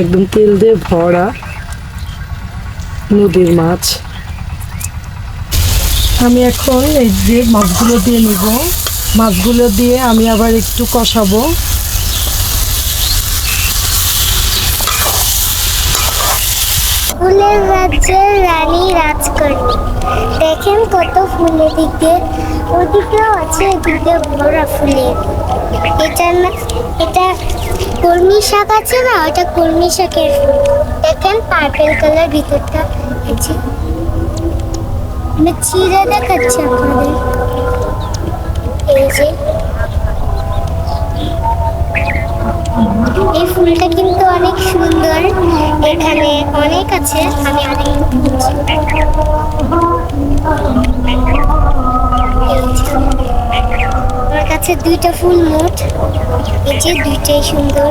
একদম তেল দিয়ে ভরা নদীর মাছ। আমি এখন এই যে মাছগুলো দিয়ে নিব, মাছগুলো দিয়ে আমি আবার একটু কষাবো। ফুলের রাজ্যের রানী রাজকন্যা। দেখেন কত ফুল এদিকে ওদিকেও আছে এদিকে বড় ফুলের। এটা না, এটা কলমি শাক আছে না ওটা কলমি শাকের ফুল। দেখেন পার্পেল কালার ভিতরটা আছে। আমি চিড়ে দেখাচ্ছি আপনাদের। এই যে। এই ফুলটা কিন্তু অনেক সুন্দর। এখানে অনেক আছে, আমি অনেক কাছে দুইটা ফুল মোট। এই যে দুইটাই সুন্দর।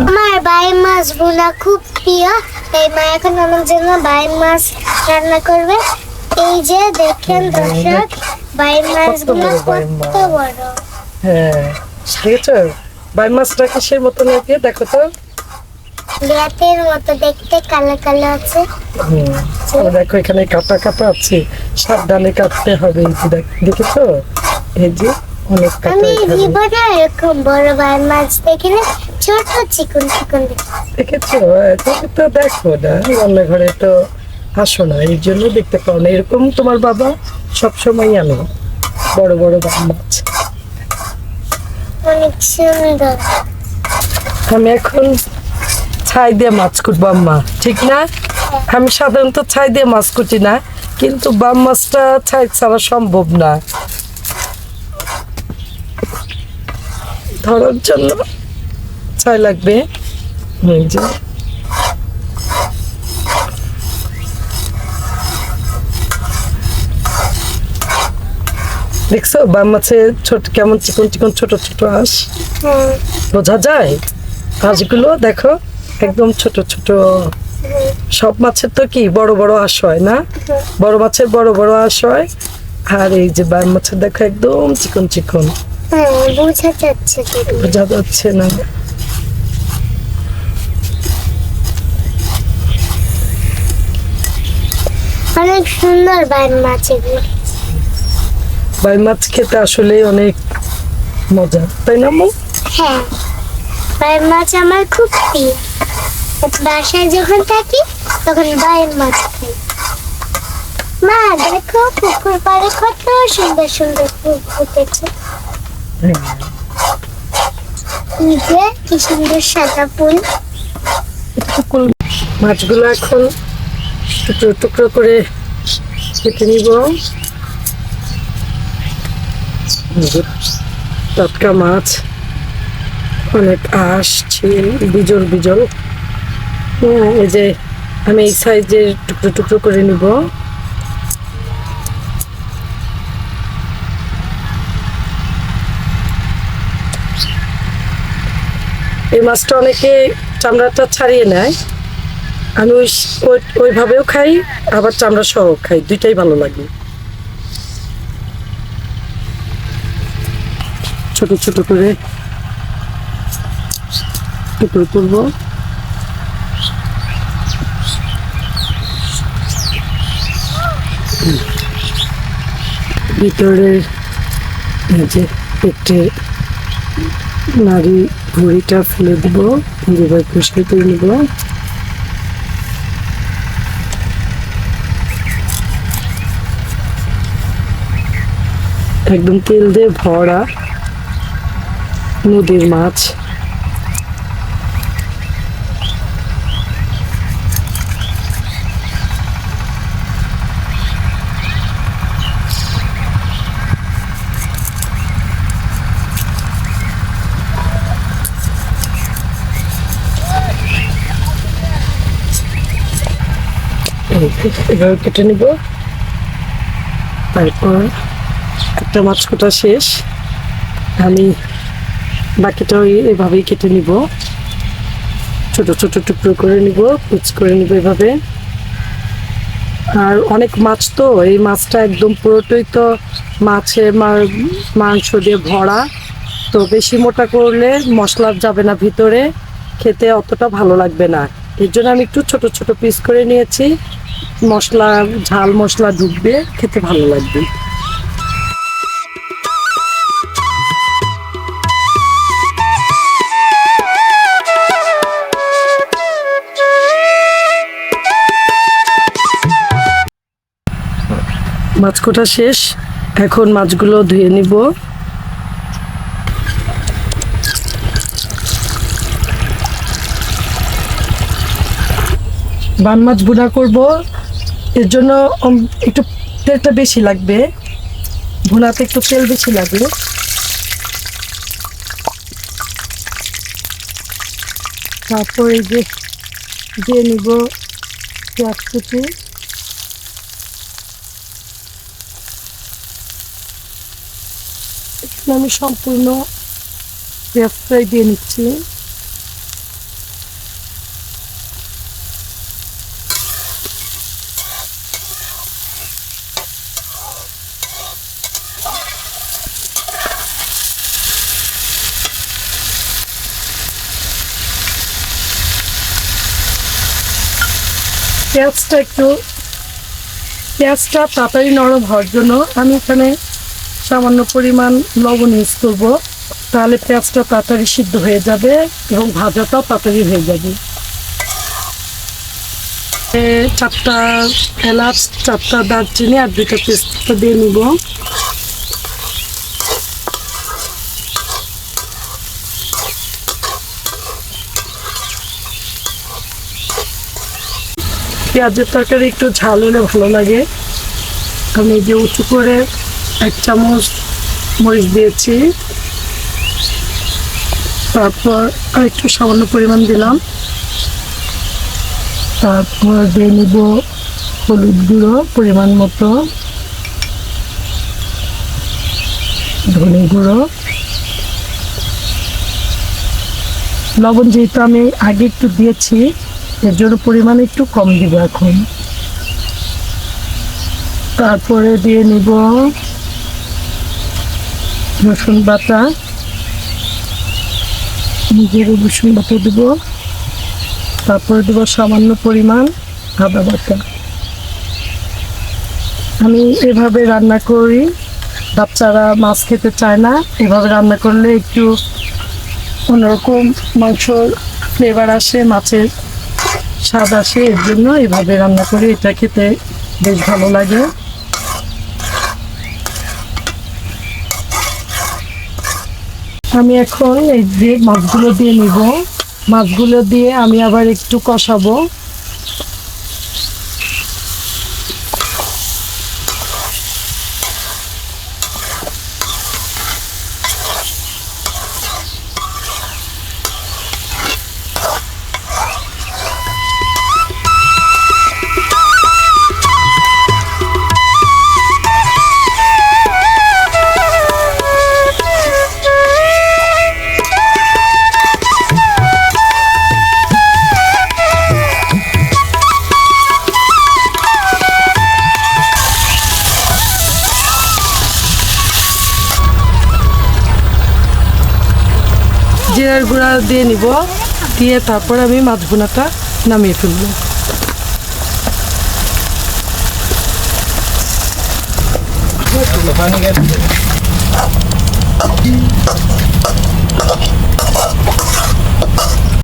আমার বাই মাছ বোনা খুব প্রিয়। এই মা এখন আমার জন্য বাই মাছ রান্না করবে। এই যে দেখেন দর্শক বাই মাছগুলো। কত বড়। হ্যাঁ দেখেছ? বাই মাছটা কিসের মতো লাগে? দেখো তো। ব্যাটের মতো দেখতে কালো কালো আছে। দেখো এখানে কাটা কাটা আছে। সাবধানে কাটতে হবে এই যে দেখ- দেখেছ? এই যে। আমি। জীবনে এরকম বড় বার মাছ দেখিনি ছোট চিকন চিকন দেখেছ তুমি তো দেখো না রান্নাঘরে তো আসো না এই জন্য দেখতে পাও না। এরকম তোমার বাবা সবসময় আনো বড় বড় বাম মাছ অনেক সুন্দর। আমি এখন ছাই দিয়ে মাছ কুটবো আম্মা। ঠিক না? আমি সাধারণত ছাই দিয়ে মাছ কুটি না কিন্তু বাম মাছটা ছাই ছাড়া সম্ভব না। ধরার জন্য ছাই লাগবে। দেখছ বাম মাছে ছোট কেমন চিকন চিকন ছোট ছোট হ্যাঁ। বোঝা যায়? হাঁসগুলো দেখো একদম ছোট ছোট। সব মাছের তো কি বড় বড় আঁশ হয় না? বড় মাছের বড় বড় আঁশ হয়। আর এই যে বাম মাছের দেখো একদম চিকন চিকন। হ্যাঁ বোঝা যাচ্ছে বোঝা যাচ্ছে না। অনেক সুন্দর বার মাছ এগুলো। বাই মাছ খেতে আসলে অনেক মজা তাই না মো হ্যাঁ বার মাছ আমার খুব প্রিয়। বাসায় যখন থাকি তখন বাইরের মাছ খাই। মা দেখো পুকুর পাড়ে কত সুন্দর সুন্দর ফুল ফুটেছে। মাছগুলো এখন টুকরো টুকরো করে কেটে নিব। টাটকা মাছ, অনেক আঁশ ছিল বিজল বিজল। এই যে আমি এই সাইজের টুকরো টুকরো করে নিব। এই মাছটা অনেকে চামড়াটা ছাড়িয়ে নেয়। আমি ওই ওই- ওইভাবেও খাই, আবার চামড়া সহ খাই, দুইটাই ভালো লাগে। ছোট ছোট করে টুকরো করব। ভিতরের যে পেটের নারী ভুঁড়িটা ফেলে দিব যেভাবে পরিষ্কার করে নেব। একদম তেল দিয়ে ভরা নদীর মাছ। এভাবে কেটে নিব। তারপর একটা মাছ কাটা শেষ। আমি বাকিটাও এভাবেই কেটে নিব। ছোট ছোট টুকরো করে নিব, কুচ করে নিব এভাবে। আর অনেক মাছ তো, এই মাছটা একদম পুরোটাই তো মাছের মা- মাংস দিয়ে ভরা। তো বেশি মোটা করলে মশলা যাবে না ভিতরে, খেতে অতটা ভালো লাগবে না। এর জন্য আমি একটু ছোট ছোট পিস করে নিয়েছি। মশলা, ঝাল মশলা ঢুকবে খেতে ভালো লাগবে। মাছ কোটা শেষ। এখন মাছগুলো ধুয়ে নিব। বান মাছ বুনা করব। এর জন্য একটু তেলটা বেশি লাগবে। ভুনাতে একটু তেল বেশি লাগবে। তারপর এই যে, দিয়ে নিব পেঁয়াজ কুচি। আমি সম্পূর্ণ পেঁয়াজ ফ্রাই দিয়ে নিচ্ছি। পেঁয়াজটা একটু, পেঁয়াজটা তাড়াতাড়ি নরম হওয়ার জন্য আমি এখানে সামান্য পরিমাণ লবণ ইউজ করব। তাহলে পেঁয়াজটা তাড়াতাড়ি সিদ্ধ হয়ে যাবে এবং ভাজাটাও তাড়াতাড়ি হয়ে যাবে। চারটা এলাচ, চারটা দারচিনি আর দুটো পেস্তা দিয়ে নিব। পেঁয়াজের তরকারি একটু ঝাল হলে ভালো লাগে। আমি এই যে উঁচু করে এক চামচ মরিচ দিয়েছি। তারপর আর একটু সামান্য পরিমাণ দিলাম। তারপর দিয়ে নিব হলুদ গুঁড়ো পরিমাণ মতো। ধনে গুঁড়ো। লবণ যেহেতু আমি আগে একটু দিয়েছি এর জন্য পরিমাণ একটু কম দিব এখন। তারপরে দিয়ে নিব রসুন বাটা। নিজের রসুন বাটা দিব। তারপরে দেবো সামান্য পরিমাণ আদা বাটা। আমি এভাবে রান্না করি। বাচ্চারা মাছ খেতে চায় না। এভাবে রান্না করলে একটু অন্যরকম মাংসর ফ্লেভার আসে মাছের। স্বাদ আসে এর জন্য এভাবে রান্না করি এটা খেতে বেশ ভালো লাগে। আমি এখন এই যে মাছগুলো দিয়ে নিব। মাছগুলো দিয়ে আমি আবার একটু কষাবো। গুঁড়া দিয়ে নিব। দিয়ে তারপর আমি মাছ ভুনাটা নামিয়ে ফেলব।